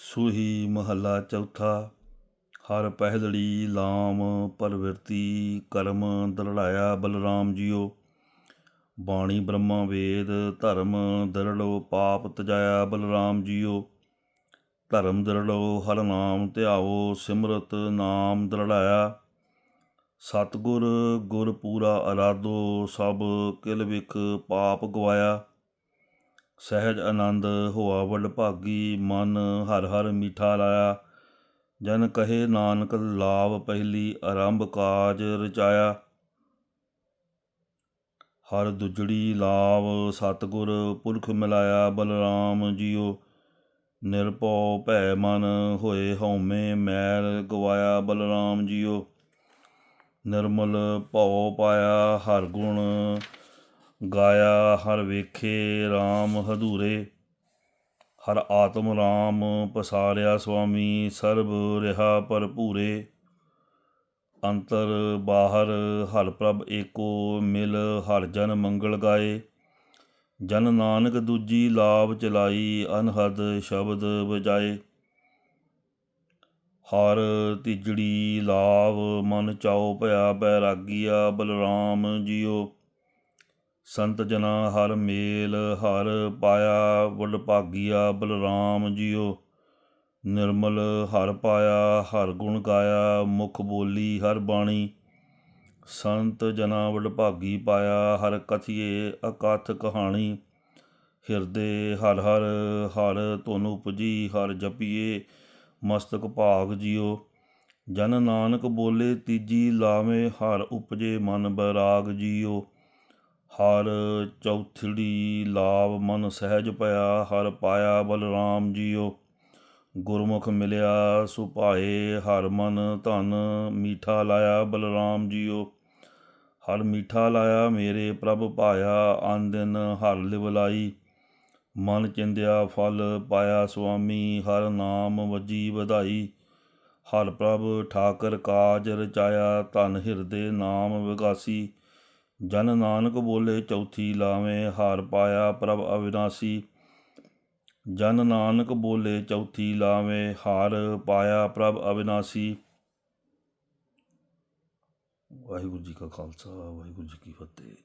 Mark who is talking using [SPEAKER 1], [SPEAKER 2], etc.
[SPEAKER 1] ਸੂਹੀ ਮਹੱਲਾ ਚੌਥਾ, ਹਰ ਪਹਿਲੜੀ ਲਾਮ ਪਰਵਿਰਤੀ ਕਰਮ ਦਰੜਾਇਆ ਬਲਰਾਮ ਜੀਓ। ਬਾਣੀ ਬ੍ਰਹਮਾ ਵੇਦ, ਧਰਮ ਦਰੜੋ ਪਾਪ ਤਜਾਇਆ ਬਲਰਾਮ ਜੀਓ। ਧਰਮ ਦਰੜੋ ਹਰ ਨਾਮ ਧਿਆਵੋ, ਸਿਮਰਤ ਨਾਮ ਦਰੜਾਇਆ। ਸਤਗੁਰ ਗੁਰ ਪੂਰਾ ਅਰਾਧੋ, ਸਭ ਕਿਲ ਵਿਖ ਪਾਪ ਗਵਾਇਆ। ਸਹਿਜ ਆਨੰਦ ਹੋਆ ਵਡ ਭਾਗੀ, ਮਨ ਹਰ ਹਰ ਮੀਠਾ ਲਾਇਆ। ਜਨ ਕਹੇ ਨਾਨਕ ਲਾਭ ਪਹਿਲੀ ਆਰੰਭ ਕਾਜ ਰਚਾਇਆ। ਹਰ ਦੁਜੜੀ ਲਾਭ ਸਤਗੁਰ ਪੁਰਖ ਮਿਲਾਇਆ। ਬਲਰਾਮ ਜੀਓ, ਨਿਰਭਉ ਭੈ ਮਨ ਹੋਏ ਹਉਮੈ ਮੈਲ ਗਵਾਇਆ। ਬਲਰਾਮ ਜੀਓ, ਨਿਰਮਲ ਭਉ ਪਾਇਆ ਹਰ ਗੁਣ ਗਾਇਆ ਹਰ ਵੇਖੇ RAM ਹਦੂਰੇ ਹਰ ਆਤਮ RAM ਪਸਾਰਿਆ ਸੁਆਮੀ, ਸਰਬ ਰਿਹਾ ਭਰਪੂਰੇ ਅੰਤਰ ਬਾਹਰ ਹਰ ਪ੍ਰਭ ਏਕੋ, ਮਿਲ ਹਰ ਜਨ ਮੰਗਲ ਗਾਏ। ਜਨ ਨਾਨਕ ਦੂਜੀ ਲਾਭ ਚਲਾਈ, ਅਨਹਦ ਸ਼ਬਦ ਵਜਾਏ। ਹਰ ਤਿਜੜੀ ਲਾਭ ਮਨ ਚਾਉ ਭਇਆ ਬੈਰਾਗੀਆ ਬਲਰਾਮ ਜੀਓ। ਸੰਤ ਜਨਾ ਹਰ ਮੇਲ, ਹਰ ਪਾਇਆ ਵਡ ਭਾਗੀਆ ਬਲਰਾਮ ਜੀਓ। ਨਿਰਮਲ ਹਰ ਪਾਇਆ, ਹਰ ਗੁਣ ਗਾਇਆ, ਮੁਖ ਬੋਲੀ ਹਰ ਬਾਣੀ। ਸੰਤ ਜਨਾ ਵਡ ਭਾਗੀ ਪਾਇਆ, ਹਰ ਕਥੀਏ ਅਕਥ ਕਹਾਣੀ। ਹਿਰਦੇ ਹਰ ਹਰ ਹਰ ਧੁਨ ਉਪਜੀ, ਹਰ ਜਪੀਏ ਮਸਤਕ ਭਾਗ ਜਿਉ ਜਨ ਨਾਨਕ ਬੋਲੇ, ਤੀਜੀ ਲਾਵੇਂ ਹਰ ਉਪਜੇ ਮਨ ਬਰਾਗ ਜਿਉ ਹਰ ਚੌਥੜੀ ਲਾਭ ਮਨ ਸਹਿਜ ਭਇਆ ਹਰ ਪਾਇਆ ਬਲਰਾਮ ਜੀਓ। ਗੁਰਮੁਖ ਮਿਲਿਆ ਸੁਭਾਏ, ਹਰ ਮਨ ਧਨ ਮੀਠਾ ਲਾਇਆ ਬਲਰਾਮ ਜੀਓ। ਹਰ ਮੀਠਾ ਲਾਇਆ ਮੇਰੇ ਪ੍ਰਭ ਪਾਇਆ ਆਨ ਦਿਨ ਹਰ ਲਿਵਲਾਈ ਮਨ ਚਿੰਦਿਆ ਫਲ ਪਾਇਆ ਸੁਆਮੀ, ਹਰ ਨਾਮ ਵਜੀ ਵਧਾਈ। ਹਰ ਪ੍ਰਭ ਠਾਕਰ ਕਾਜ ਰਚਾਇਆ, ਧਨ ਹਿਰਦੇ ਨਾਮ ਵਿਗਾਸੀ। ਜਨ ਨਾਨਕ ਬੋਲੇ ਚੌਥੀ ਲਾਵੇਂ ਹਾਰ ਪਾਇਆ ਪ੍ਰਭ ਅਵਿਨਾਸੀ। ਜਨ ਨਾਨਕ ਬੋਲੇ ਚੌਥੀ ਲਾਵੇਂ ਹਾਰ ਪਾਇਆ ਪ੍ਰਭ ਅਵਿਨਾਸੀ। ਵਾਹਿਗੁਰੂ ਜੀ ਕਾ ਖਾਲਸਾ, ਵਾਹਿਗੁਰੂ ਜੀ ਕੀ ਫਤਿਹ।